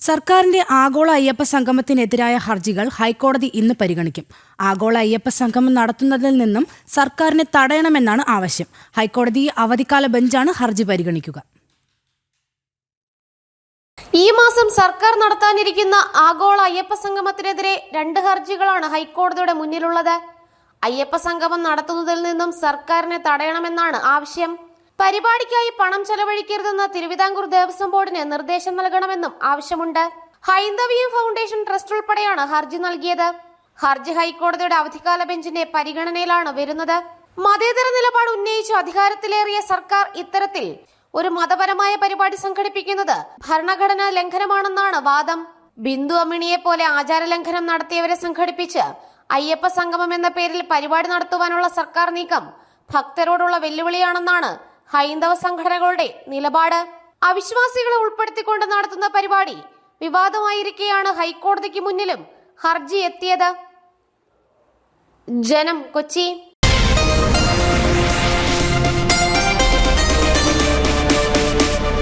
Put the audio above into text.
സർക്കാരിന്റെ ആഗോള അയ്യപ്പ സംഗമത്തിനെതിരായ ഹർജികൾ ഹൈക്കോടതി ഇന്ന് പരിഗണിക്കും. ആഗോള അയ്യപ്പ സംഗമം നടത്തുന്നതിൽ നിന്നും സർക്കാരിനെ തടയണമെന്നാണ് ആവശ്യം. ഹൈക്കോടതി അവധിക്കാല ബെഞ്ചാണ് ഹർജി പരിഗണിക്കുക. ഈ മാസം സർക്കാർ നടത്താനിരിക്കുന്ന ആഗോള അയ്യപ്പ സംഗമത്തിനെതിരെ രണ്ട് ഹർജികളാണ് ഹൈക്കോടതിയുടെ മുന്നിലുള്ളത്. അയ്യപ്പ സംഗമം നടത്തുന്നതിൽ നിന്നും സർക്കാരിനെ തടയണമെന്നാണ് ആവശ്യം. പരിപാടിക്കായി പണം ചെലവഴിക്കരുതെന്ന് തിരുവിതാംകൂർ ദേവസ്വം ബോർഡിന് നിർദ്ദേശം നൽകണമെന്നും ആവശ്യമുണ്ട്. ഹൈന്ദവീയം ഫൗണ്ടേഷൻ ട്രസ്റ്റ് ഉൾപ്പെടെയാണ് ഹർജി നൽകിയത്. ഹർജി ഹൈക്കോടതിയുടെ അവധിക്കാല ബെഞ്ചിന്റെ പരിഗണനയിലാണ് വരുന്നത്. മതേതര നിലപാട് ഉന്നയിച്ചു അധികാരത്തിലേറിയ സർക്കാർ ഇത്തരത്തിൽ ഒരു മതപരമായ പരിപാടി സംഘടിപ്പിക്കുന്നത് ഭരണഘടനാ ലംഘനമാണെന്നാണ് വാദം. ബിന്ദു അമ്മിണിയെ പോലെ ആചാര ലംഘനം നടത്തിയവരെ സംഘടിപ്പിച്ച് അയ്യപ്പ സംഗമം എന്ന പേരിൽ പരിപാടി നടത്തുവാനുള്ള സർക്കാർ നീക്കം ഭക്തരോടുള്ള വെല്ലുവിളിയാണെന്നാണ് ഹൈന്ദവ സംഘടനകളുടെ നിലപാട് അവിശ്വാസികളെ ഉൾപ്പെടുത്തിക്കൊണ്ട് നടത്തുന്ന പരിപാടി വിവാദമായിരിക്കെയാണ് ഹൈക്കോടതിക്ക് മുന്നിലും ഹർജി എത്തിയത്. ജനം കൊച്ചി.